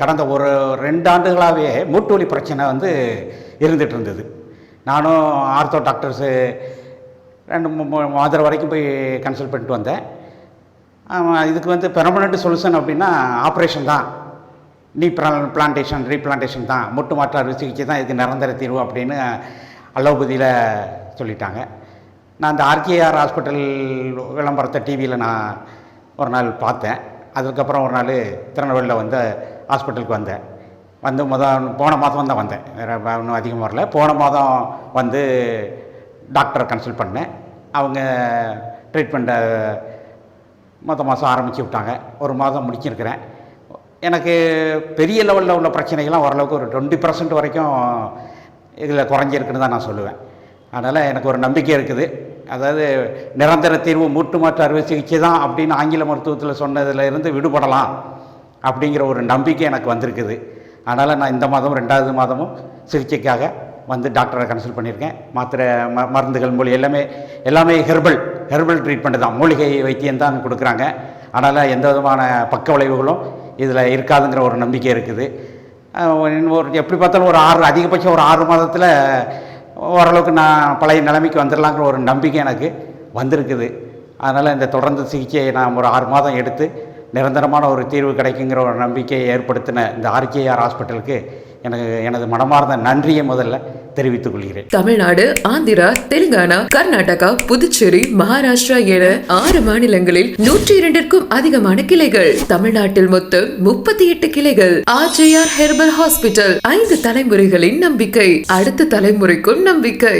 கடந்த ஒரு ரெண்டு ஆண்டுகளாகவே மூட்டுவலி பிரச்சனை வந்து இருந்துகிட்டு இருந்தது. நானும் ஆர்த்தோ டாக்டர்ஸு ரெண்டு மாதிரி வரைக்கும் போய் கன்சல்ட் பண்ணிட்டு வந்தேன். இதுக்கு வந்து பெர்மனண்ட் சொல்யூஷன் அப்படின்னா ஆப்ரேஷன் தான். நீ பிளான்டேஷன் ரீப்ளான்டேஷன் தான். முட்டு மாற்று அறுவை சிகிச்சை தான் இதுக்கு நிரந்தர தீர்வு அப்படின்னு அலோபதியில் சொல்லிட்டாங்க. நான் அந்த ஆர்கேஆர் ஹாஸ்பிட்டல் விளம்பரத்தை டிவியில் நான் ஒரு நாள் பார்த்தேன். அதுக்கப்புறம் ஒரு நாள் திருநெல்வேலியில் வந்து ஹாஸ்பிட்டலுக்கு வந்தேன். வந்து முத போன மாதம் தான் வந்தேன். வேறு ஒன்றும் அதிகமாக வரல. போன மாதம் வந்து டாக்டரை கன்சல்ட் பண்ணேன். அவங்க ட்ரீட்மெண்ட்டை மொத்த மாதம் ஆரம்பித்து விட்டாங்க. ஒரு மாதம் முடிச்சிருக்கிறேன். எனக்கு பெரிய லெவலில் உள்ள பிரச்சனைகள்லாம் ஓரளவுக்கு ஒரு டுவெண்ட்டி பர்சன்ட் வரைக்கும் இதில் குறைஞ்சிருக்குன்னு தான் நான் சொல்லுவேன். அதனால் எனக்கு ஒரு நம்பிக்கை இருக்குது. அதாவது நிரந்தர தீர்வு மூட்டு மாற்று அறுவை சிகிச்சை தான் அப்படின்னு ஆங்கில மருத்துவத்தில் சொன்னதில் இருந்து விடுபடலாம். அப்படிங்கிற ஒரு நம்பிக்கை எனக்கு வந்திருக்குது. அதனால் நான் இந்த மாதம் ரெண்டாவது மாதமும் சிகிச்சைக்காக வந்து டாக்டரை கன்சல்ட் பண்ணியிருக்கேன். மாத்திரை ம மருந்துகள் மூலி எல்லாமே எல்லாமே ஹெர்பல் ஹெர்பல் ட்ரீட்மெண்ட் தான். மூலிகை வைத்தியம் தான் கொடுக்குறாங்க. அதனால் எந்த விதமான பக்க விளைவுகளும் இதில் இருக்காதுங்கிற ஒரு நம்பிக்கை இருக்குது. இன்னும் ஒரு எப்படி பார்த்தாலும் ஒரு ஆறு அதிகபட்சம் ஒரு ஆறு மாதத்தில் ஓரளவுக்கு நான் பழைய நிலைமைக்கு வந்துடலாங்கிற ஒரு நம்பிக்கை எனக்கு வந்திருக்குது. அதனால் இந்த தொடர்ந்து சிகிச்சையை நான் ஒரு ஆறு மாதம் எடுத்து நிரந்தரமான ஒரு தீர்வு கிடைக்குங்கிற ஒரு நம்பிக்கையை ஏற்படுத்தின இந்த ஆர்கேஆர் ஹாஸ்பிட்டலுக்கு எனக்கு எனது மனமார்ந்த நன்றியை முதல்ல தெரிவித்துக் கொள்கிறேன். தமிழ்நாடு ஆந்திரா தெலுங்கானா கர்நாடகா புதுச்சேரி மகாராஷ்டிரா என ஆறு மாநிலங்களில் நூற்றி இரண்டிற்கும் அதிகமான கிளைகள். தமிழ்நாட்டில் மொத்தம் முப்பத்தி எட்டு கிளைகள். ஆர்ஜேஆர் ஹெர்பல் ஹாஸ்பிட்டல் ஐந்து தலைமுறைகளின் நம்பிக்கை. அடுத்த தலைமுறைக்கும் நம்பிக்கை.